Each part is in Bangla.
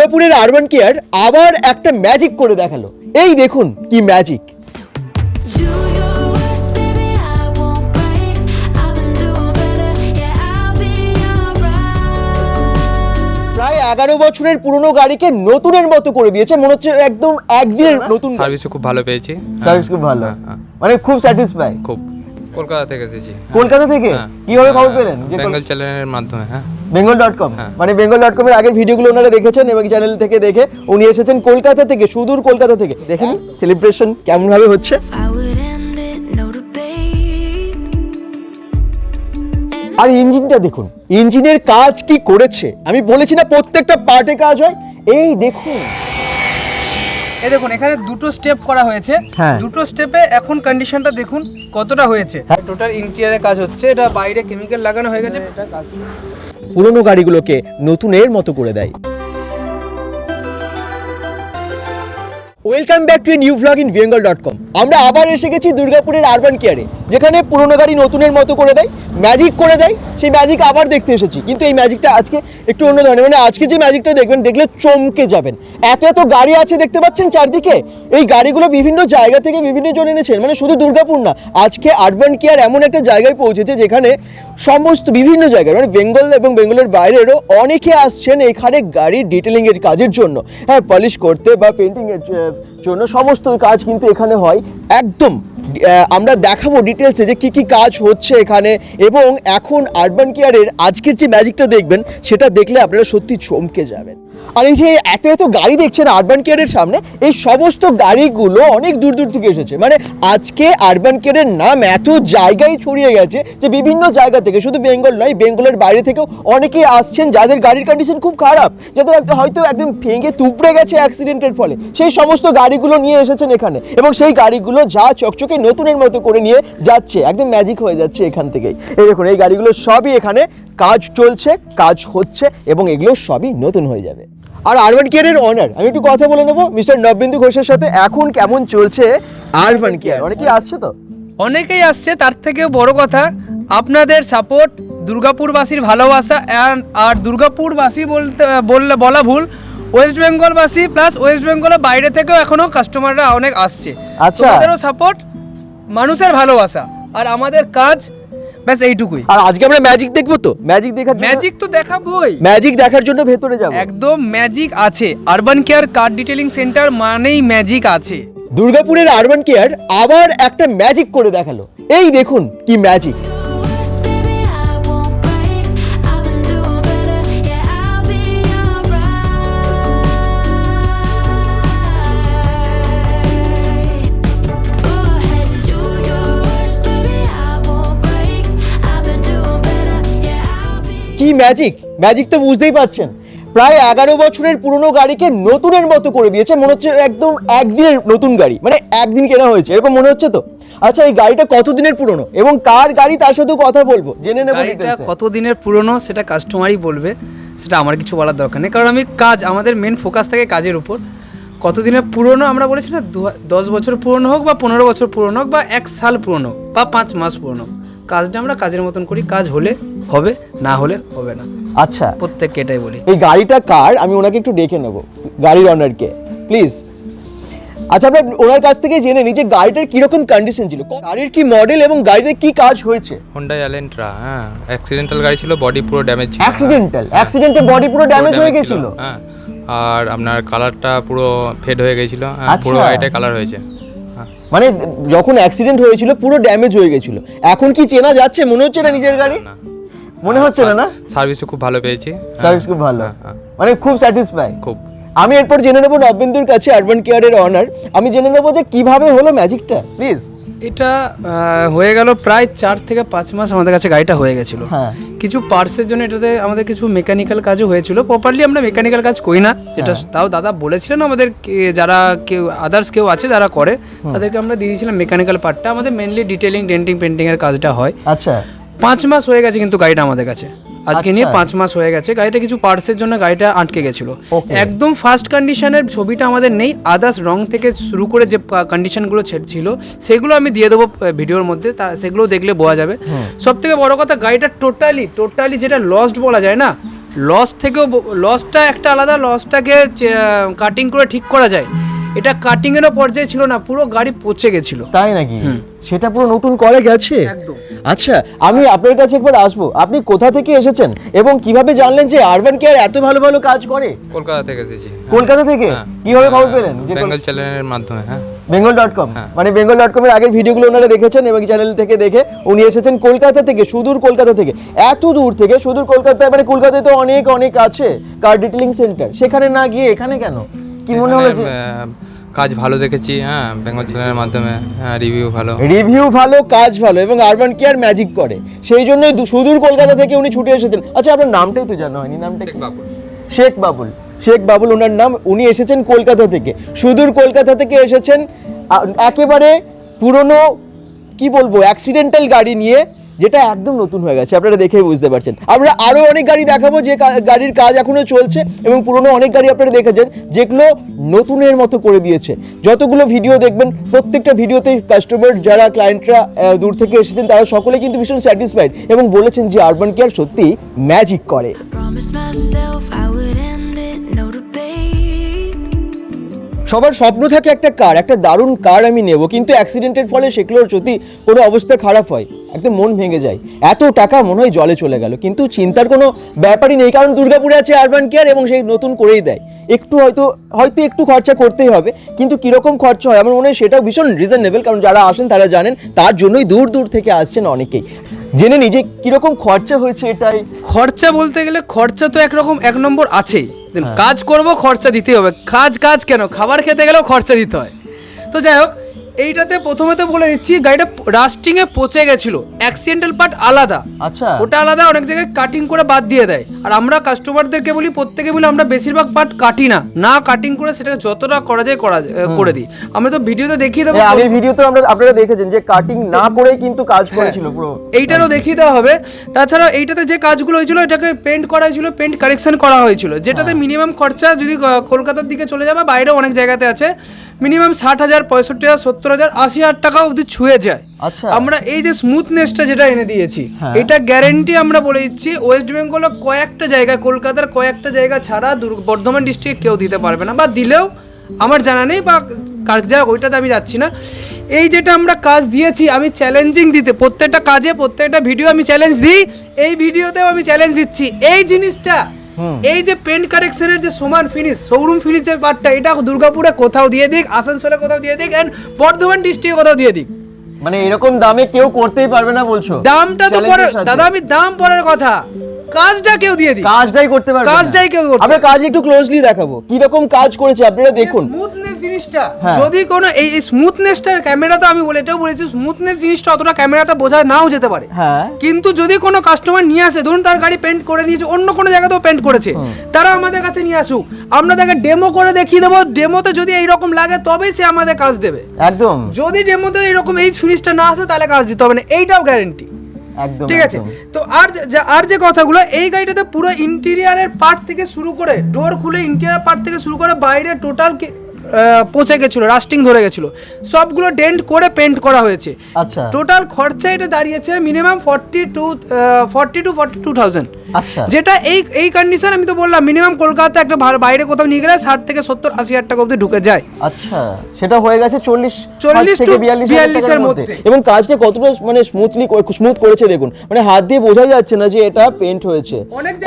দুর্গাপুরের আরবান কেয়ার আবার একটা ম্যাজিক করে দেখাল। এই দেখুন কি ম্যাজিক। এগারো বছরের পুরনো গাড়িকে নতুনের মতো করে দিয়েছে মনে হচ্ছে একদম একদিনের নতুন গাড়ি। সার্ভিসও খুব ভালো পেয়েছি। সার্ভিস খুব ভালো। হ্যাঁ, হ্যাঁ, মানে খুব স্যাটিসফাই খুব। কলকাতা থেকে এসেছি। কলকাতা থেকে? হ্যাঁ। কীভাবে খবর হ্যাঁ, পেলেন? যে বেঙ্গল চ্যানেলের মাধ্যমে হ্যাঁ। বেঙ্গল ডট কম হ্যাঁ। মানে বেঙ্গল ডট কমের আগের ভিডিওগুলো ওনারা দেখেছেন এবং চ্যানেল থেকে দেখে উনি এসেছেন কলকাতা থেকে সুদূর কলকাতা থেকে। দেখেন সেলিব্রেশন কেমন ভাবে হচ্ছে আর ইঞ্জিনটা দেখুন ইঞ্জিনের কাজ কি করেছে? আমি বলেছি না প্রত্যেকটা পার্টে কাজ হয়। এই দেখুন। এই দেখুন এখানে দুটো স্টেপ করা হয়েছে। হ্যাঁ। দুটো স্টেপে এখন কন্ডিশনটা দেখুন কতটা হয়েছে। টোটাল ইন্টেরিয়ারের কাজ হচ্ছে এটা বাইরে কেমিক্যাল লাগানো হয়ে গেছে। এটা কাজ পুরনো গাড়িগুলোকে নতুনের মতো করে দেয়। Welcome back to new vlog in Bengal dot com আমরা আবার এসে গেছি দুর্গাপুরের আরবান কেয়ারে যেখানে পুরনো গাড়ি নতুনের মতো করে দেয় ম্যাজিক করে দেয়। সেই ম্যাজিক আবার দেখতে এসেছি। কিন্তু এই ম্যাজিকটা আজকে একটু অন্য ধরনের। মানে আজকে যে ম্যাজিকটা দেখবেন, দেখলে চমকে যাবেন। এত এত গাড়ি আছে দেখতে পাচ্ছেন চারদিকে। এই গাড়িগুলো বিভিন্ন জায়গা থেকে বিভিন্ন জন এনেছেন। মানে শুধু দুর্গাপুর না, আজকে আরবান কেয়ার এমন একটা জায়গায় পৌঁছেছে, যেখানে সমস্ত বিভিন্ন জায়গায় মানে বেঙ্গল এবং বেঙ্গলের বাইরেরও অনেকে আসছেন এখানে গাড়ির ডিটেলিংয়ের কাজের জন্য। হ্যাঁ পলিশ করতে বা পেন্টিংয়ের জন্য সমস্ত কাজ কিন্তু এখানে হয়। একদম আমরা দেখাবো ডিটেলসে যে কি কি কাজ হচ্ছে এখানে এবং এখন আরবান কেয়ারের আজকের যে ম্যাজিকটা দেখবেন, সেটা দেখলে আপনারা সত্যি চমকে যাবেন। আর এই যে এত এত গাড়ি দেখছেন আরবান কেয়ারের সামনে, এই সমস্ত গাড়িগুলো অনেক দূর দূর থেকে এসেছে। মানে আজকে আরবান কেয়ারের নাম এত জায়গায় ছড়িয়ে গেছে যে বিভিন্ন জায়গা থেকে, শুধু বেঙ্গল নয় বেঙ্গলের বাইরে থেকেও অনেকেই আসছেন যাদের গাড়ির কন্ডিশন খুব খারাপ, যাদের একটা হয়তো একদম ভেঙে তুপড়ে গেছে অ্যাক্সিডেন্টের ফলে। সেই সমস্ত গাড়িগুলো নিয়ে এসেছেন এখানে এবং সেই গাড়িগুলো যা চকচকে নতুনের মতো করে নিয়ে যাচ্ছে। একদম ম্যাজিক হয়ে যাচ্ছে এখান থেকেই। এই দেখুন এই গাড়িগুলো সবই এখানে কাজ চলছে কাজ হচ্ছে এবং এগুলো সবই নতুন হয়ে যাবে। আর আরবান কেয়ারের অনার আমি একটু কথা বলে নেব মিস্টার নববিন্দু ঘোষের সাথে এখন কেমন চলছে আরবান কেয়ার অনেকেই আসছে তো? অনেকেই আসছে তার থেকেও বড় কথা আপনাদের সাপোর্ট দুর্গাপুরবাসীর ভালোবাসা আর- আর দুর্গাপুরবাসী বলতে বললে বলা ভুল ওয়েস্ট বেঙ্গলবাসী প্লাস ওয়েস্ট বেঙ্গলের বাইরে থেকেও এখনও কাস্টমাররা অনেক আসছে। আচ্ছা। সাপোর্ট মানুষের ভালোবাসা আর আমাদের কাজ ব্যাস এইটুকুই। আর আজকে আমরা ম্যাজিক দেখব তো? ম্যাজিক দেখার ম্যাজিক তো দেখাবোই। ম্যাজিক দেখার জন্য ভেতরে যাব। একদম ম্যাজিক আছে। Urban care car detailing centre মানেই ম্যাজিক আছে। দুর্গাপুরের আরবান কেয়ার আবার একটা ম্যাজিক করে দেখাল। এই দেখুন কি ম্যাজিক কি ম্যাজিক ম্যাজিক তো বুঝতেই পারছেন। প্রায় এগারো বছরের পুরনো গাড়িকে নতুনের মতো করে দিয়েছে মনে হচ্ছে একদম একদিনের নতুন গাড়ি মানে একদিন কেনা হয়েছে এরকম মনে হচ্ছে তো? আচ্ছা এই গাড়িটা কতদিনের পুরনো এবং কার গাড়ি তার সাথেও কথা বলব জেনে নেব গাড়িটা details কত দিনের পুরনো সেটা কাস্টমারই বলবে সেটা আমার কিছু বলার দরকার নেই কারণ আমি কাজ আমাদের মেন ফোকাস থাকে কাজের উপর। কত দিনের পুরনো আমরা বলেছি না দশ বছর পুরনো হোক বা পনেরো বছর পুরনো হোক বা এক সাল পুরনো হোক বা পাঁচ মাস পুরনো হোক, কাজটা আমরা কাজের মতন করি কাজ হলে হবে না হলে হবে না। আচ্ছা। প্রত্যেককে এটাই বলি। এই গাড়িটা কার? আমি ওনাকে একটু ডেকে নেব গাড়ির অনারকে প্লিজ আচ্ছা আমরা ওনার কাছ থেকে জেনে নিই যে গাড়িটার কীরকম কন্ডিশন ছিল। গাড়ির কি মডেল এবং গাড়িতে কি কাজ হয়েছে? হোন্ডা অ্যালেন্ট্রা হ্যাঁ। অ্যাক্সিডেন্টাল গাড়ি ছিল বডি পুরো ড্যামেজ ছিল। অ্যাক্সিডেন্টাল অ্যাক্সিডেন্টে বডি পুরো ড্যামেজ হয়ে গেছিল? হ্যাঁ। আর আপনার কালারটা পুরো ফেড হয়ে গেছিল হ্যাঁ, পুরো আচ্ছা। গাড়িটাই কালার হয়েছে। হ্যাঁ মানে যখন অ্যাক্সিডেন্ট হয়েছিল পুরো ড্যামেজ হয়ে গেছিল। এখন কি চেনা যাচ্ছে? মনে হচ্ছে না নিজের গাড়ি? মনে হচ্ছে না না? সার্ভিসও খুব ভালো পেয়েছি। হ্যাঁ, সার্ভিস খুব ভালো। হ্যাঁ, হ্যাঁ, মানে খুব স্যাটিসফাই খুব। আমি এরপর জেনে নেব নবেন্দুর কাছে আরবান কেয়ারের অনার আমি জেনে নেব যে কীভাবে হলো ম্যাজিকটা প্লিজ এটা হয়ে গেল প্রায় চার থেকে পাঁচ মাস আমাদের কাছে গাড়িটা হয়ে গেছিল। হ্যাঁ। কিছু পার্টসের জন্য এটাতে আমাদের কিছু মেকানিক্যাল কাজও হয়েছিল। প্রপারলি আমরা মেকানিক্যাল কাজ করি না। যেটা তাও দাদা বলেছিলেন আমাদের যারা কেউ আদার্স কেউ আছে যারা করে তাদেরকে আমরা দিয়ে দিয়েছিলাম মেকানিক্যাল পার্টটা আমাদের মেনলি ডিটেলিং ডেন্টিং পেন্টিংয়ের কাজটা হয়। আচ্ছা। পাঁচ মাস হয়ে গেছে কিন্তু গাড়িটা আমাদের কাছে। আজকে নিয়ে আচ্ছা। পাঁচ মাস হয়ে গেছে। গাড়িটা কিছু পার্টসের জন্য গাড়িটা আটকে গেছিল। একদম ফার্স্ট কন্ডিশনের ছবিটা আমাদের নেই। আদার্স রং থেকে শুরু করে যে কন্ডিশনগুলো ছিল সেগুলো আমি দিয়ে দেবো ভিডিওর মধ্যে। তা সেগুলো দেখলে বোঝা যাবে। সব থেকে বড় কথা গাড়িটা টোটালি টোটালি যেটা লস্ট বলা যায় না লস থেকেও লসটা একটা আলাদা লসটাকে কাটিং করে ঠিক করা যায়। এটা কাটিংয়েরও পর্যায়ে ছিল না পুরো গাড়ি পচে গেছিল। তাই নাকি? সেটা পুরো নতুন করে গেছে? একদম। আচ্ছা আমি আপনার কাছে একবার আসব। আপনি কোথা থেকে এসেছেন? এবং কীভাবে জানলেন যে আরবান কেয়ার এত ভালো ভালো কাজ করে? কলকাতা থেকে এসেছি। কলকাতা থেকে? হ্যাঁ। কীভাবে খবর পেলেন? যে বেঙ্গল চ্যানেলের মাধ্যমে হ্যাঁ। বেঙ্গল ডট কম হ্যাঁ। মানে বেঙ্গল ডট কমের আগের ভিডিওগুলো ওনারা দেখেছেন এবং চ্যানেল থেকে দেখে উনি এসেছেন কলকাতা থেকে সুদূর কলকাতা থেকে। এত দূর থেকে সুদূর কলকাতায় মানে কলকাতায় তো অনেক অনেক আছে। কার ডিটেলিং সেন্টার সেখানে না গিয়ে এখানে কেন? কি মনে হলো কাজ ভালো দেখেছি হ্যাঁ বেঙ্গল চ্যানেলের মাধ্যমে হ্যাঁ রিভিউ ভালো। রিভিউ ভালো কাজ ভালো এবং আরবান কেয়ার ম্যাজিক করে। সেই জন্যই দু- সুদূর কলকাতা থেকে উনি ছুটে এসেছেন। আচ্ছা আপনার নামটাই তো জানা হয়নি নামটা কি? শেখ বাবুল। শেখ বাবুল। শেখ বাবুল ওনার নাম উনি এসেছেন কলকাতা থেকে। সুদূর কলকাতা থেকে এসেছেন আ- একেবারে পুরনো কি বলব অ্যাক্সিডেন্টাল গাড়ি নিয়ে যেটা একদম নতুন হয়ে গেছে আপনারা দেখেই বুঝতে পারছেন। আমরা আরও অনেক গাড়ি দেখাবো যে গাড়ির কাজ এখনও চলছে এবং পুরনো অনেক গাড়ি আপনারা দেখেছেন যেগুলো নতুনের মতো করে দিয়েছে। যতগুলো ভিডিও দেখবেন প্রত্যেকটা ভিডিওতে কাস্টমার যারা ক্লায়েন্টরা দূর থেকে এসেছেন তারা সকলে কিন্তু ভীষণ স্যাটিসফাইড এবং বলেছেন যে আরবান কেয়ার সত্যি ম্যাজিক করে. সবার স্বপ্ন থাকে একটা কার একটা দারুণ কার আমি নেব কিন্তু অ্যাক্সিডেন্টের ফলে সেগুলোর যদি কোনো অবস্থা খারাপ হয় একদম মন ভেঙে যায়। এত টাকা মনে হয় জলে চলে গেল। কিন্তু চিন্তার কোনো ব্যাপারই নেই কারণ দুর্গাপুরে আছে আরবান কেয়ার এবং সেই নতুন করেই দেয়। একটু হয়তো হয়তো একটু খরচা করতেই হবে কিন্তু কীরকম খরচা হয়? আমার মনে হয় সেটাও ভীষণ রিজনেবল কারণ যারা আসেন তারা জানেন তার জন্যই দূর দূর থেকে আসছেন অনেকেই। জেনে নি যে কীরকম খরচা হয়েছে এটাই। খরচা বলতে গেলে খরচা তো একরকম এক নম্বর আছেই। হ্যাঁ। কাজ করব খরচা দিতেই হবে। কাজ কাজ কেন? খাবার খেতে গেলেও খরচা দিতে হয়। তো যাই হোক এইটাতে প্রথমে তো বলে দিচ্ছি গাড়িটা রাস্টিংয়ে পচে গেছিল। অ্যাক্সিডেন্টাল পার্ট আলাদা। আচ্ছা। ওটা আলাদা অনেক জায়গায় কাটিং করে বাদ দিয়ে দেয়। আর আমরা কাস্টমারদেরকে বলি প্রত্যেকে বলি আমরা বেশিরভাগ পার্ট কাটি না। না কাটিং করে সেটাকে যতটা করা যায় করা করে দিই। আমরা তো ভিডিওতে দেখিয়ে দেবো আগের ভিডিওতে আমরা আপনারা দেখেছেন যে কাটিং না করেই কিন্তু কাজ করেছিল পুরো। এইটারও দেখিয়ে দেওয়া হবে। তাছাড়া এইটাতে যে কাজগুলো হয়েছিল এটাকে পেন্ট করা হয়েছিল পেন্ট কারেকশন করা হয়েছিল। যেটাতে মিনিমাম খরচা যদি কলকাতার দিকে চলে যাবে বাইরেও অনেক জায়গাতে আছে। মিনিমাম ষাট হাজার পঁয়ষট্টি হাজার সত্তর হাজার আশি হাজার টাকা অবধি ছুঁয়ে যায় আচ্ছা। আমরা এই যে স্মুথনেসটা যেটা এনে দিয়েছি হ্যাঁ। এটা গ্যারেন্টি আমরা বলে দিচ্ছি ওয়েস্ট বেঙ্গলের কয়েকটা জায়গায় কলকাতার কয়েকটা জায়গা ছাড়া দুর্গ- বর্ধমান ডিস্ট্রিক্টে কেউ দিতে পারবে না বা দিলেও আমার জানা নেই বা কার যা ওইটাতে আমি যাচ্ছি না এই যেটা আমরা কাজ দিয়েছি আমি চ্যালেঞ্জিং দিতে প্রত্যেকটা কাজে প্রত্যেকটা ভিডিও আমি চ্যালেঞ্জ দিই এই ভিডিওতেও আমি চ্যালেঞ্জ দিচ্ছি এই জিনিসটা এই যে পেন্ট কারেকশনের যে সমান ফিনিশ শোরুম ফিনিশের পার্টটা এটা দুর্গাপুরে কোথাও দিয়ে দিক আসানসোলে কোথাও দিয়ে দিক অ্যান্ড বর্ধমান ডিস্ট্রিক্টে কোথাও দিয়ে দিক। মানে এরকম দামে কেউ করতেই পারবে না বলছো? দামটা তো পরে দাদা আমি দাম পরের কথা। কাজটা কেউ দিয়ে দিই কাজটাই করতে পারবে কাজটাই কেউ করতে আমরা কাজ একটু ক্লোজলি দেখাবো। কি রকম কাজ করেছে আপনারা দেখুন। স্মুথনেস জিনিসটা। হ্যাঁ। যদি কোনো এই স্মুথনেসটার ক্যামেরাটা আমি বলে এটাও বলেছি স্মুথনেস জিনিসটা অতটা ক্যামেরাটা বোঝা নাও যেতে পারে। হ্যাঁ। কিন্তু যদি কোনো কাস্টমার নিয়ে আসে ধরুন তার গাড়ি পেন্ট করে নিয়েছে অন্য কোনো জায়গাতেও পেন্ট করেছে তারা আমাদের কাছে নিয়ে আসুক। আমরা তাকে ডেমো করে দেখিয়ে দেবো ডেমোতে যদি এইরকম লাগে তবেই সে আমাদের কাজ দেবে। একদম। যদি ডেমোতে এরকম এই ফিনিশটা না আসে তাহলে কাজ দিতে হবে না। এইটাও গ্যারেন্টি একদম ঠিক আছে? তো আর যে- আর যে কথাগুলো এই গাড়িটাতে পুরো ইন্টেরিয়ারের পার্ট থেকে শুরু করে ডোর খুলে ইন্টেরিয়ার পার্ট থেকে শুরু করে বাইরে টোটাল পচে গেছিল রাস্টিং ধরে গেছিল। সবগুলো ডেন্ট করে পেন্ট করা হয়েছে। আচ্ছা। টোটাল খরচা এটা দাঁড়িয়েছে minimum forty two forty two forty two thousand যেটা এই এই কন্ডিশন আমি তো বললাম মিনিমাম কলকাতা একটা বাইরে কোথাও নিয়ে গেলে ষাট থেকে সত্তর আশি হাজার টাকা অবধি ঢুকে যায়। আচ্ছা সেটা হয়ে গেছে চল্লিশ 40 থেকে to বিয়াল্লিশ 42 এর মধ্যে। এবং কাজটা কতটা মানে স্মুথলি স্মুথ করেছে দেখুন। মানে হাত দিয়ে বোঝা যাচ্ছে না যে এটা পেন্ট হয়েছে।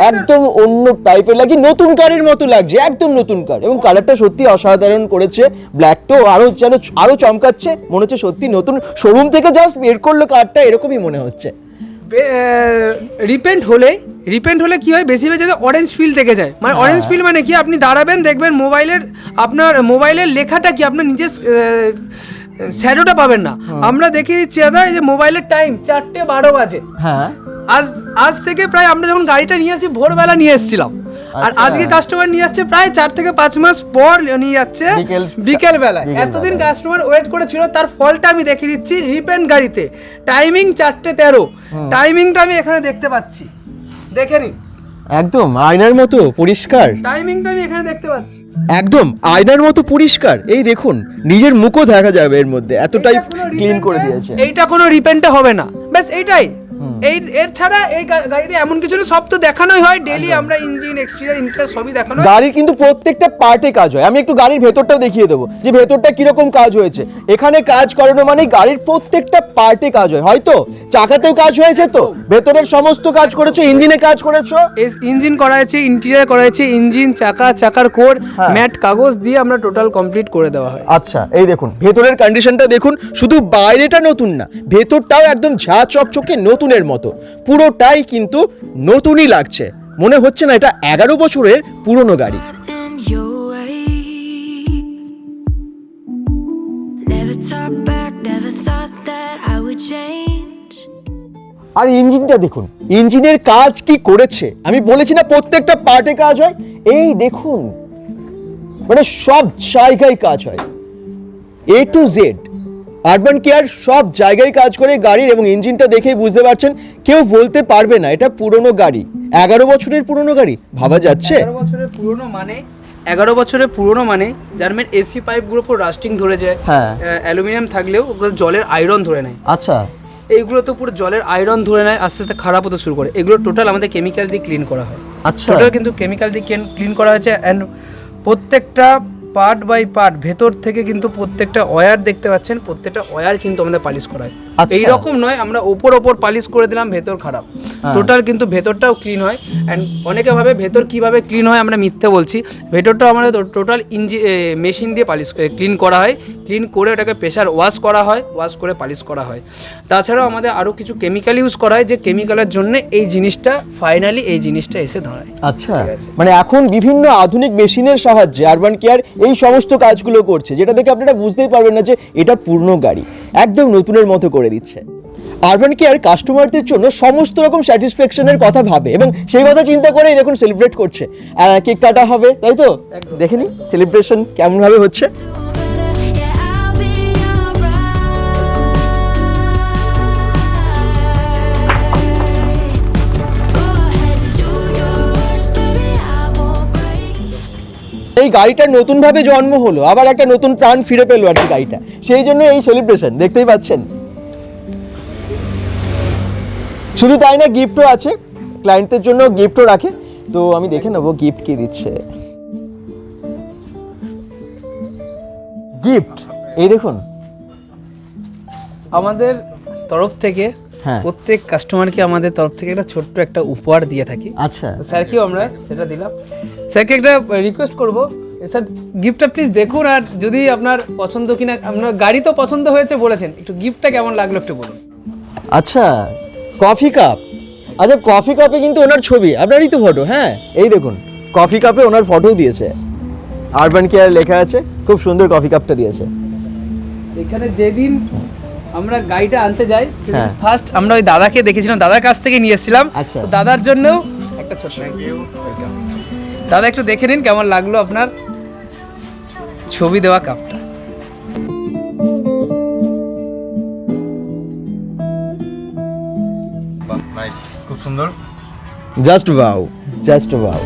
একদম অন্য টাইপের লাগছে নতুন কারের মতো লাগছে একদম নতুন কার। এবং কালারটা সত্যি অসাধারণ করেছে। ব্ল্যাক তো আরও যেন আরও চমকাচ্ছে। মনে হচ্ছে সত্যি নতুন শোরুম থেকে জাস্ট বের করল কারটা এরকমই মনে হচ্ছে। রিপেন্ট হলে রিপেন্ট হলে কি হয়? বেশি বেশি অরেঞ্জ ফিল থেকে যায়। মানে অরেঞ্জ ফিল মানে কি? আপনি দাঁড়াবেন দেখবেন মোবাইলের আপনার মোবাইলের লেখাটা কি? আপনার নিজের শ্যাডোটা পাবেন না। আমরা দেখিয়ে দিচ্ছি দাদা এই যে মোবাইলের টাইম চারটে বারো বাজে। হ্যাঁ। আজ আজ থেকে প্রায় আমরা যখন গাড়িটা নিয়ে আসি ভোরবেলা নিয়ে এসেছিলাম। আর আচ্ছা। আজকে কাস্টমার নিয়ে যাচ্ছে প্রায় চার থেকে পাঁচ মাস পর নিয়ে যাচ্ছে বিকেল- বেলায় এতদিন কাস্টমার ওয়েট করেছিল তার ফলটা আমি দেখিয়ে দিচ্ছি রিপেন্ট গাড়িতে। টাইমিং চারটে তেরো। টাইমিংটা আমি এখানে দেখতে পাচ্ছি। দেখে নিন। একদম আয়নার মতো পরিষ্কার। টাইমিংটা আমি এখানে দেখতে পাচ্ছি। একদম আয়নার মতো পরিষ্কার। এই দেখুন নিজের মুখও দেখা যাবে এর মধ্যে। এতটাই ক্লিন করে দিয়েছে। এইটা কোনো রিপেন্টে হবে না। ব্যাস এইটাই। এই এর ছাড়া এই গাড়িতে এমন কিছু না সব তো দেখানোই হয়। ডেলি আমরা ইঞ্জিন এক্সটেরিয়ার ইন্টার সবই দেখানো হয়। গাড়ির কিন্তু প্রত্যেকটা পার্টে কাজ হয়। আমি একটু গাড়ির ভেতরটাও দেখিয়ে দেবো যে ভেতরটা কীরকম কাজ হয়েছে। এখানে কাজ করানো মানে গাড়ির প্রত্যেকটা পার্টে কাজ হয়। হয়তো চাকাতেও কাজ হয়েছে তো? ভেতরের সমস্ত কাজ করেছ? ইঞ্জিনে কাজ করেছ? ইঞ্জিন করা হয়েছে ইন্টেরিয়ার করা হয়েছে ইঞ্জিন চাকা চাকার কোর। ম্যাট কাগজ দিয়ে আমরা টোটাল কমপ্লিট করে দেওয়া হয়। আচ্ছা এই দেখুন ভেতরের কন্ডিশনটা দেখুন শুধু বাইরেটা নতুন না ভেতরটাও একদম ঝা চকচকে নতুনের মতো। পুরোটাই কিন্তু নতুনই লাগছে। মনে হচ্ছে না এটা এগারো বছরের পুরনো গাড়ি. আর ইঞ্জিনটা দেখুন ইঞ্জিনের কাজ কি করেছে? আমি বলেছি না প্রত্যেকটা পার্টে কাজ হয়। এই দেখুন মানে সব জায়গায় কাজ হয়। A to Z urban care সব জায়গায় কাজ করে গাড়ির এবং ইঞ্জিনটা দেখেই বুঝতে পারছেন কেউ বলতে পারবে না এটা পুরনো গাড়ি। এগারো বছরের পুরনো গাড়ি ভাবা যাচ্ছে? এগারো বছরের পুরনো মানে এগারো বছরের পুরনো মানে যার মেন এসি পাইপগুলো পুরো রাস্টিং ধরে যায় হ্যাঁ। অ্যালুমিনিয়াম থাকলেও ওগুলো জলের আয়রন ধরে নেয়। আচ্ছা। এইগুলো তো পুরো জলের আয়রন ধরে নেয় আস্তে আস্তে খারাপ হতে শুরু করে। এগুলো টোটাল আমাদের কেমিক্যাল দিয়ে ক্লিন করা হয়। আচ্ছা। টোটাল কিন্তু কেমিক্যাল দিয়ে ক্লিন করা হয়েছে অ্যান্ড প্রত্যেকটা পার্ট বাই পার্ট ভেতর থেকে কিন্তু প্রত্যেকটা ওয়্যার দেখতে পাচ্ছেন প্রত্যেকটা ওয়্যার কিন্তু আমাদের পালিশ করা হয়। আচ্ছা। এই রকম নয় আমরা ওপর ওপর পালিশ করে দিলাম ভেতর খারাপ। হ্যাঁ। টোটাল কিন্তু ভেতরটাও ক্লিন হয়। অ্যান্ড অনেকে ভাবে ভেতর কীভাবে ক্লিন হয় আমরা মিথ্যে বলছি। ভেতরটাও আমাদের টোটাল ইঞ্জি মেশিন দিয়ে পালিশ ক্লিন করা হয়। ক্লিন করে ওটাকে প্রেশার ওয়াশ করা হয় ওয়াশ করে পালিশ করা হয়। তাছাড়াও আমাদের আরও কিছু কেমিক্যাল ইউজ করা হয় যে কেমিক্যালের জন্য এই জিনিসটা ফাইনালি এই জিনিসটা এসে দাঁড়ায় আচ্ছা। মানে এখন বিভিন্ন আধুনিক মেশিনের সাহায্যে আরবান কেয়ার এই সমস্ত কাজগুলো করছে যেটা দেখে আপনারা বুঝতেই পারবেন না যে এটা পুরনো গাড়ি একদম নতুনের মতো করে দিচ্ছে। আরবান কেয়ার কাস্টমারদের জন্য সমস্ত রকম স্যাটিসফ্যাকশনের কথা ভাবে এবং সেই কথা চিন্তা করেই দেখুন সেলিব্রেট করছে। কেক কাটা হবে তাই তো? দেখে নিই সেলিব্রেশন কেমনভাবে হচ্ছে। গাড়িটার নতুনভাবে জন্ম হলো আবার একটা নতুন প্রাণ ফিরে পেল আর কি গাড়িটা। সেই জন্য এই সেলিব্রেশন দেখতেই পাচ্ছেন? শুধু তাই না গিফটও আছে ক্লায়েন্টদের জন্য গিফটও রাখে। তো আমি দেখে নেব গিফট কি দিচ্ছে। গিফট এই দেখুন। আমাদের তরফ থেকে হ্যাঁ। প্রত্যেক কাস্টমারকে আমাদের তরফ থেকে একটা ছোট্ট একটা উপহার দিয়ে থাকি। আচ্ছা। স্যারকেও আমরা সেটা দিলাম। স্যারকে একটা রিকোয়েস্ট করব। স্যার গিফটটা প্লিজ দেখুন আর যদি আপনার পছন্দ কিনা আপনার গাড়ি তো পছন্দ হয়েছে বলেছেন একটু গিফটটা কেমন লাগল একটু বলুন। আচ্ছা কফি কাপ আচ্ছা কফি কাপে কিন্তু ওনার ছবি আপনারই তো ফটো হ্যাঁ এই দেখুন কফি কাপে ওনার ফটোও দিয়েছে। আরবান কেয়ার লেখা আছে খুব সুন্দর কফি কাপটা দিয়েছে। এখানে যেদিন আমরা গাড়িটা আনতে যাই হ্যাঁ। ফার্স্ট আমরা ওই দাদাকে দেখেছিলাম দাদার কাছ থেকে নিয়ে এসেছিলাম। আচ্ছা। দাদার জন্যও একটা ছোট্ট দাদা একটু দেখে নিন কেমন লাগল আপনার। ছবি দেওয়া কাপটা। বাহ খুব সুন্দর। জাস্ট ওয়াও জাস্ট ওয়াও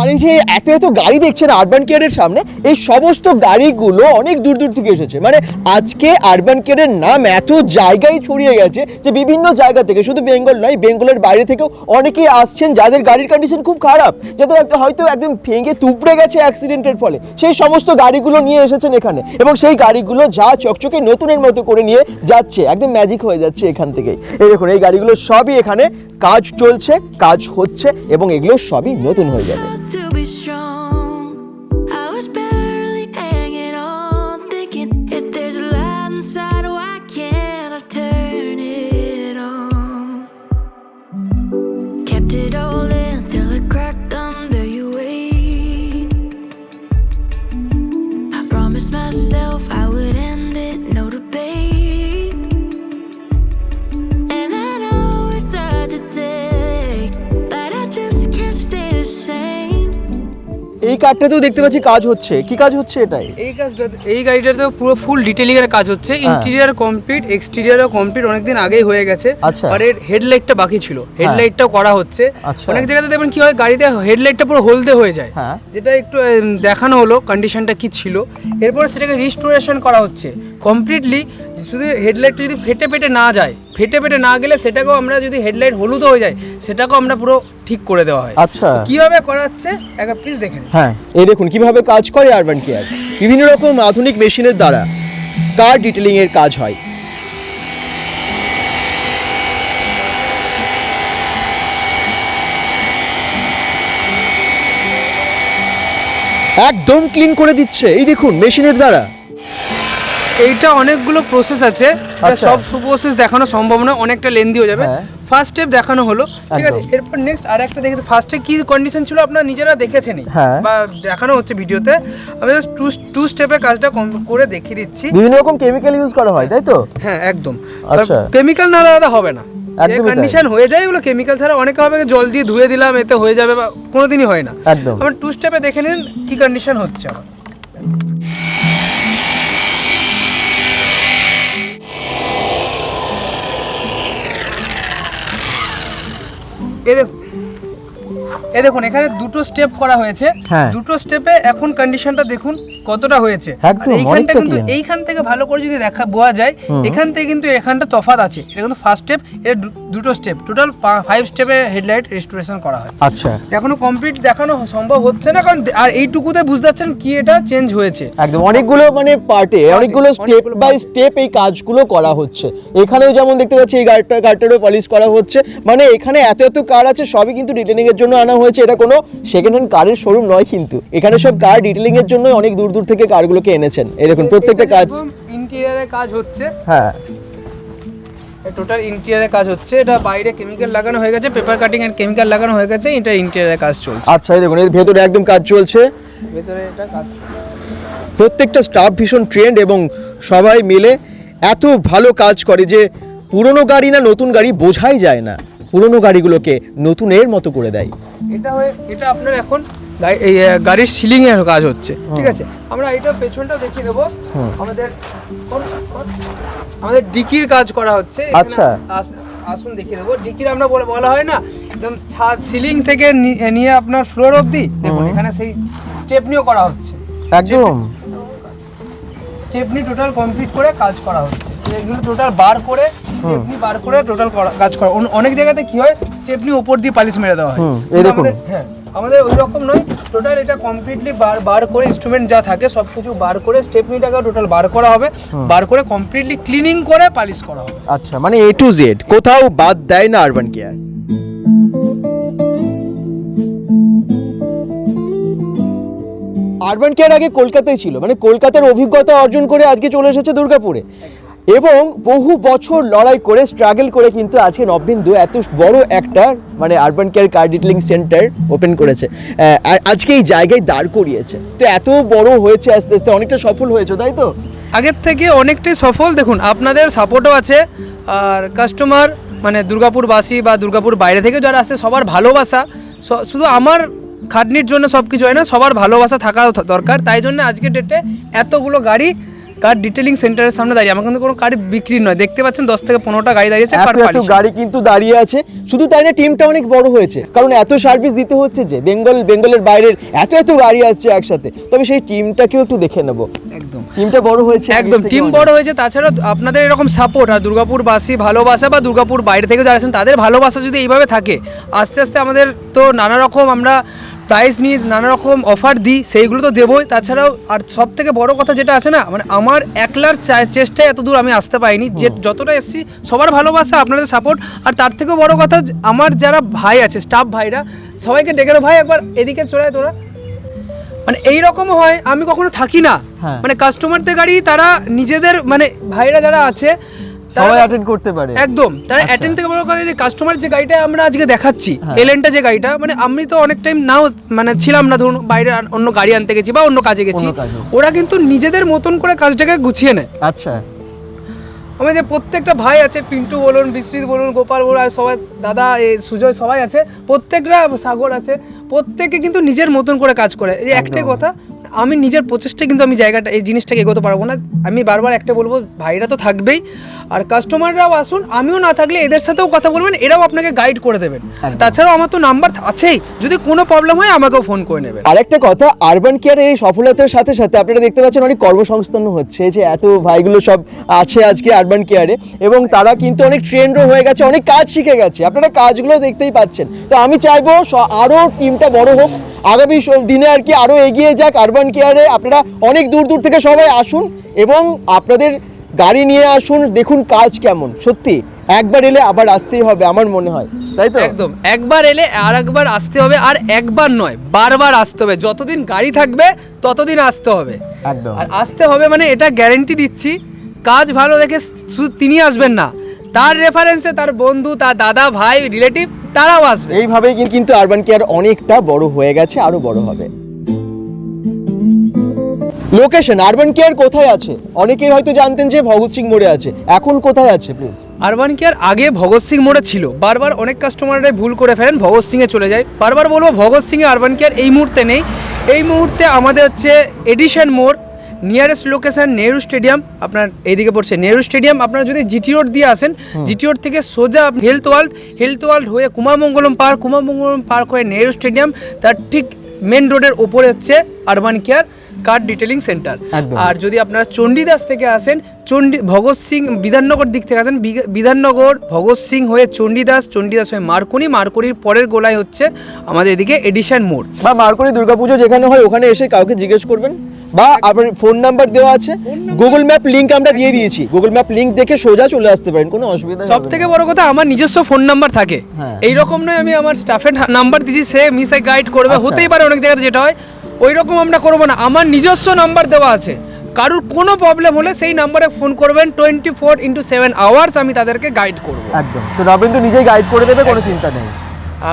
আর এই যে এত এত গাড়ি দেখছেন আরবান কেয়ারের সামনে, এই সমস্ত গাড়িগুলো অনেক দূর দূর থেকে এসেছে। মানে আজকে আরবান কেয়ারের নাম এত জায়গায় ছড়িয়ে গেছে যে বিভিন্ন জায়গা থেকে, শুধু বেঙ্গল নয়, বেঙ্গলের বাইরে থেকেও অনেকেই আসছেন যাদের গাড়ির কন্ডিশন খুব খারাপ, যাদের একটা হয়তো একদম ভেঙে তুপড়ে গেছে অ্যাক্সিডেন্টের ফলে। সেই সমস্ত গাড়িগুলো নিয়ে এসেছেন এখানে এবং সেই গাড়িগুলো যা চকচকে নতুনের মতো করে নিয়ে যাচ্ছে, একদম ম্যাজিক হয়ে যাচ্ছে এখান থেকেই। এই দেখুন, এই গাড়িগুলো সবই এখানে কাজ চলছে, কাজ হচ্ছে এবং এগুলো সবই নতুন হয়ে যাবে। we strong. এই কারটাতেও দেখতে পাচ্ছি কাজ হচ্ছে। কি কাজ হচ্ছে এটাই? এই কাজটা এই গাড়িটাতে পুরো ফুল ডিটেলিং এর কাজ হচ্ছে। ইন্টেরিয়ার কমপ্লিট এক্সটেরিয়ারও কমপ্লিট অনেকদিন আগেই হয়ে গেছে। আচ্ছা। আর এর হেডলাইটটা বাকি ছিল। হেডলাইটটাও করা হচ্ছে। আচ্ছা। অনেক জায়গাতে দেখবেন কি হয় গাড়িতে হেডলাইটটা পুরো হলদে হয়ে যায়। হ্যাঁ। যেটা একটু দেখানো হলো কন্ডিশনটা কি ছিল। এরপর সেটাকে রিস্টোরেশন করা হচ্ছে। কমপ্লিটলি শুধু হেডলাইটটা যদি ফেটে ফেটে না যায় ফেটে ফেটে না গেলে সেটাকেও আমরা যদি হেডলাইট হলুদ হয়ে যায় সেটাকেও আমরা পুরো ঠিক করে দেওয়া হয়। আচ্ছা। কীভাবে করা হচ্ছে? একবার প্লিজ দেখে নিন। হ্যাঁ এই দেখুন কীভাবে কাজ করে আরবান কেয়ার বিভিন্ন রকম আধুনিক মেশিনের দ্বারা কার ডিটেলিং এর কাজ হয়। একদম ক্লিন করে দিচ্ছে। এই দেখুন মেশিনের দ্বারা। এইটা অনেকগুলো প্রসেস আছে। আচ্ছা। সব প্রসেস দেখানো সম্ভব না অনেকটা লেন্দি হয়ে যাবে। হ্যাঁ। ফার্স্ট স্টেপ দেখানো হলো। ঠিক আছে? এরপর নেক্সট আর একটা দেখে ফার্স্টে কি কন্ডিশন ছিল আপনারা নিজেরা দেখেছেনই? হ্যাঁ। বা দেখানো হচ্ছে ভিডিওতে। আমি টু টু স্টেপে কাজটা করে দেখিয়ে দিচ্ছি। বিভিন্ন রকম কেমিক্যাল ইউজ করা হয় তাই তো? হ্যাঁ একদম। আচ্ছা। কেমিক্যাল না আলাদা হবে না। কন্ডিশন হয়ে যায় ওগুলো কেমিক্যাল ছাড়া অনেকে হবে জল দিয়ে ধুয়ে দিলাম এতে হয়ে যাবে বা কোনোদিনই হয় না। একদম। আমরা টু স্টেপে দেখে নিন কি কন্ডিশন হচ্ছে আমার এ দেখ এ দেখুন এখানে দুটো স্টেপ করা হয়েছে হ্যাঁ। দুটো স্টেপে এখন কন্ডিশনটা দেখুন কতটা হয়েছে? এইখানটা কিন্তু এইখান থেকে ভালো করে যদি দেখা বোঝা যায় এখান থেকে কিন্তু এখানটা তফাৎ আছে। এটা কিন্তু ফার্স্ট স্টেপ এটা দুটো স্টেপ টোটাল ফাইভ স্টেপে হেডলাইট রেস্টোরেশন করা হয়। আচ্ছা। এখনও কমপ্লিট দেখানো সম্ভব হচ্ছে না কারণ আর এইটুকুতে বুঝতে পারছেন কি এটা চেঞ্জ হয়েছে। একদম অনেকগুলো মানে পার্টে অনেকগুলো স্টেপ বাই স্টেপ এই কাজগুলো করা হচ্ছে। এখানেও যেমন দেখতে পাচ্ছি এই গাড়িটা গাড়িটারও পলিশ করা হচ্ছে। মানে এখানে এত এত কার আছে সবই কিন্তু ডিটেলিং এর জন্য আনা হয়েছে। এটা কোনো সেকেন্ড হ্যান্ড কারের শোরুম নয় কিন্তু। এখানে সব কার ডিটেলিং এর জন্য অনেক দূর দূর থেকে কারগুলোকে এনেছেন। এই দেখুন প্রত্যেকটা কাজ ইন্টেরিয়ারে কাজ হচ্ছে। হ্যাঁ। টোটাল ইন্টেরিয়ারে কাজ হচ্ছে। এটা বাইরে কেমিক্যাল লাগানো হয়ে গেছে পেপার কাটিং এন্ড কেমিক্যাল লাগানো হয়ে গেছে এটা ইন্টেরিয়ারে কাজ চলছে। আচ্ছা এই দেখুন এর ভেতরে একদম কাজ চলছে। ভেতরে এটা কাজ প্রত্যেকটা স্টাফ ভীষণ ট্রেন্ড এবং সবাই মিলে এত ভালো কাজ করে যে পুরনো গাড়ি না নতুন গাড়ি বোঝাই যায় না। পুরনো গাড়িগুলোকে নতুনের মতো করে দেয়। এটা হয়ে এটা আপনার এখন এই, গাড়ির সিলিং এর কাজ হচ্ছে ঠিক আছে? আমরা এটা পেছনটা দেখিয়ে দেবো। আমাদের আমাদের ডিকির কাজ করা হচ্ছে আচ্ছা। আস- আস- আসুন দেখিয়ে দেবো। ডিকির আমরা বলে বলা হয় না একদম ছাদ সিলিং থেকে নিয়ে আপনার ফ্লোর অবধি। দেখুন এখানে সেই স্টেপনিও করা হচ্ছে। একদম। স্টেপনি টোটাল কমপ্লিট করে কাজ করা হচ্ছে। এগুলো টোটাল বার করে স্টেপনি বার করে টোটাল কাজ করা। অনেক জায়গাতে কি হয় স্টেপনি উপর দিয়ে পালিশ মেরে দেওয়া হয়। এই দেখুন। হ্যাঁ। আমাদের ওই রকম নয়। টোটাল এটা কমপ্লিটলি বার বার করে ইনস্ট্রুমেন্ট যা থাকে সব কিছু বার করে স্টেপনিটাকে টোটাল বার করা হবে। বার করে কমপ্লিটলি ক্লিনিং করে পালিশ করা হবে। আচ্ছা মানে এ টু জেড কোথাও বাদ দেয় না আরবান কেয়ার আরবান কেয়ার আগে কলকাতায় ছিল মানে কলকাতার অভিজ্ঞতা অর্জন করে আজকে চলে এসেছে দুর্গাপুরে। এবং বহু বছর লড়াই করে স্ট্রাগল করে কিন্তু আজকে নববিন্দু এত বড় একটা মানে urban care car detailing centre open করেছে আজকে এই জায়গায় দাঁড় করিয়েছে। তো এত বড় হয়েছে আস্তে আস্তে, অনেকটা সফল হয়েছে, তাই তো? আগের থেকে অনেকটাই সফল। দেখুন, আপনাদের সাপোর্টও আছে, আর কাস্টমার মানে দুর্গাপুরবাসী বা দুর্গাপুর বাইরে থেকে যারা আসে, সবার ভালোবাসা। শুধু আমার খাটনির জন্য সব কিছু হয় না, সবার ভালোবাসা থাকা দরকার। তাই জন্য আজকের ডেটে এতগুলো গাড়ি কার ডিটেলিং সেন্টারের সামনে দাঁড়িয়ে আমার কিন্তু কোনো গাড়ি বিক্রি নয়। দেখতে পাচ্ছেন দশ থেকে পনেরোটা গাড়ি দাঁড়িয়েছে গাড়ি কিন্তু দাঁড়িয়ে আছে। শুধু তাই না টিমটা অনেক বড় হয়েছে। কারণ এত সার্ভিস দিতে হচ্ছে যে বেঙ্গল বেঙ্গলের বাইরের এত এত গাড়ি আসছে একসাথে। তবে সেই টিমটাকেও একটু দেখে নেব। একদম। টিমটা বড় হয়েছে একদম টিম বড় হয়েছে তাছাড়া আপনাদের এরকম সাপোর্ট আর দুর্গাপুরবাসী ভালোবাসা বা দুর্গাপুর বাইরে থেকে যারা আছেন তাদের ভালোবাসা যদি এইভাবে থাকে আস্তে আস্তে আমাদের তো নানা রকম আমরা প্রাইস নিয়ে নানা রকম অফার দিই সেইগুলো তো দেবই। তাছাড়াও আর সব থেকে বড় কথা যেটা আছে না মানে আমার একলার চেষ্টায় এত দূর আমি আসতে পারিনি। যে যতটা এসেছি সবার ভালোবাসা আপনাদের সাপোর্ট আর তার থেকেও বড় কথা আমার যারা ভাই আছে স্টাফ ভাইরা সবাইকে ডেকে ভাই একবার এদিকে চলে তোরা। মানে এই রকম হয় আমি কখনো থাকি না। হ্যাঁ। মানে কাস্টমারদের গাড়ি তারা নিজেদের মানে ভাইরা যারা আছে সবাই অ্যাটেন্ড করতে পারে। একদম তারা আচ্ছা। অ্যাটেন্ড থেকে বড় কথা যে কাস্টমার যে গাড়িটা আমরা আজকে দেখাচ্ছি হ্যাঁ। এলেনটা যে গাড়িটা মানে আমি তো অনেক টাইম নাও মানে ছিলাম না ধরুন বাইরে অন্য গাড়ি আনতে গেছি বা অন্য কাজে গেছি। ওরা কিন্তু নিজেদের মতন করে কাজটাকে গুছিয়ে নেয়। আচ্ছা। আমার যে প্রত্যেকটা ভাই আছে পিন্টু বলুন বিশ্বজিৎ বলুন গোপাল বলুন আর সবাই দাদা এই সুজয় সবাই আছে। প্রত্যেকটা সাগর আছে। প্রত্যেকে কিন্তু নিজের মতন করে কাজ করে। এই একটাই কথা আমি নিজের প্রচেষ্টায় কিন্তু আমি জায়গাটা এই জিনিসটাকে এগোতে পারব না। আমি বারবার একটা বলব ভাইরা তো থাকবেই। আর কাস্টমাররাও আসুন আমিও না থাকলে এদের সাথেও কথা বলবেন এরাও আপনাকে গাইড করে দেবেন। তাছাড়াও আমার তো নাম্বার আছেই যদি কোনো প্রবলেম হয় আমাকেও ফোন করে নেবেন। আরেকটা কথা আরবান কেয়ারের এই সফলতার সাথে সাথে আপনারা দেখতে পাচ্ছেন অনেক কর্মসংস্থান হচ্ছে যে এত ভাইগুলো সব আছে আজকে আরবান কেয়ারে এবং তারা কিন্তু অনেক ট্রেন্ডও হয়ে গেছে অনেক কাজ শিখে গেছে। আপনারা কাজগুলো দেখতেই পাচ্ছেন। তো আমি চাইব আরও টিমটা বড় হোক আগামী দিনে আর কি আরও এগিয়ে যাক আরবান কেয়ারে আপনারা অনেক দূর দূর থেকে সবাই আসুন এবং আপনাদের গাড়ি নিয়ে আসুন দেখুন কাজ কেমন। সত্যি একবার এলে আবার আসতেই হবে আমার মনে হয়। তাই তো? একদম। একবার এলে আর একবার আসতে হবে আর একবার নয় বারবার আসতে হবে। যতদিন গাড়ি থাকবে ততদিন আসতে হবে। একদম। আর আসতে হবে মানে এটা গ্যারেন্টি দিচ্ছি। কাজ ভালো দেখে শুধু তিনি আসবেন না। তার রেফারেন্সে তার বন্ধু তার দাদা ভাই রিলেটিভ তারাও আসবে। এইভাবেই কিন- কিন্তু আরবান কেয়ার অনেকটা বড় হয়ে গেছে আরও বড় হবে। লোকেশন আরবান কেয়ার কোথায় আছে? অনেকেই হয়তো জানতেন যে ভগৎ সিং মোড়ে আছে। এখন কোথায় আছে প্লিজ আরবান কেয়ার আগে ভগৎ সিং মোড়ে ছিল। বারবার অনেক কাস্টমাররাই ভুল করে ফেলেন ভগৎ সিংয়ে চলে যায়। বারবার বলব ভগৎ সিংয়ে আরবান কেয়ার এই মুহূর্তে নেই। এই মুহূর্তে আমাদের হচ্ছে এডিশন মোড় নিয়ারেস্ট লোকেশন নেহরু স্টেডিয়াম আপনার এইদিকে পড়ছে নেহরু স্টেডিয়াম আপনারা যদি জিটি রোড দিয়ে আসেন জিটি রোড থেকে সোজা হেলথ ওয়ার্ল্ড হেলথ ওয়ার্ল্ড হয়ে কুমারমঙ্গলম পার্ক কুমারমঙ্গলম পার্ক হয়ে নেহরু স্টেডিয়াম তার ঠিক মেন রোডের ওপরে হচ্ছে urban care car detailing centre আর যদি আপনারা চণ্ডীদাস থেকে আসেন চণ্ডী ভগৎ সিং বিধাননগর দিক থেকে আসেন বিধাননগর ভগৎ সিং হয়ে চণ্ডীদাস চণ্ডীদাস হয়ে মার্কনি মার্কনির পরের গোলায় হচ্ছে আমাদের এদিকে এডিশন মোড় বা মার্কনি দুর্গাপুজো যেখানে হয় ওখানে এসে কাউকে জিজ্ঞেস করবেন বা আপনার ফোন নাম্বার দেওয়া আছে। গুগল ম্যাপ লিংক আমরা দিয়ে দিয়েছি। গুগল ম্যাপ লিংক দেখে সোজা চলে আসতে পারেন কোনো অসুবিধা সব থেকে বড় কথা আমার নিজস্ব ফোন নাম্বার থাকে। হ্যাঁ। এই রকম নয় আমি আমার স্টাফের নাম্বার দিছি সে মিসে গাইড করবে। আচ্ছা। হতেই পারে অনেক জায়গাতে যেটা হয় ওই রকম আমরা করব না। আমার নিজস্ব নাম্বার দেওয়া আছে। কারোর কোনো প্রবলেম হলে সেই নাম্বারে ফোন করবেন twenty four into seven hours আমি তাদেরকে গাইড করব। একদম। তো রবীন্দ্র নিজেই গাইড করে দেবে কোনো চিন্তা নেই।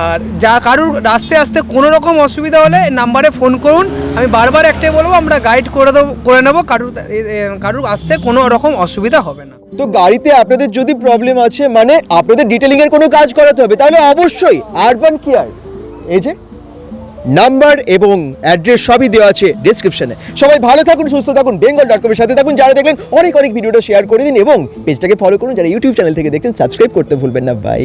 আর যা কারুর আস্তে আস্তে কোনো রকম অসুবিধা হলে নাম্বারে ফোন করুন। আমি বারবার একটাই বলব আমরা গাইড করে দেবো করে নেব। কারুর কারুর আসতে কোনো রকম অসুবিধা হবে না। তো গাড়িতে আপনাদের যদি প্রবলেম আছে মানে আপনাদের ডিটেলিং এর কোনো কাজ করাতে হবে তাহলে অবশ্যই আরবান কেয়ার এই যে নাম্বার এবং অ্যাড্রেস সবই দেওয়া আছে ডিসক্রিপশনে সবাই ভালো থাকুন, সুস্থ থাকুন বেঙ্গল ডট কমের সাথে থাকুন, যারা দেখলেন অনেক অনেক ভিডিওটা শেয়ার করে দিন এবং পেজটাকে ফলো করুন, যারা ইউটিউব চ্যানেল থেকে দেখছেন সাবস্ক্রাইব করতে ভুলবেন না। বাই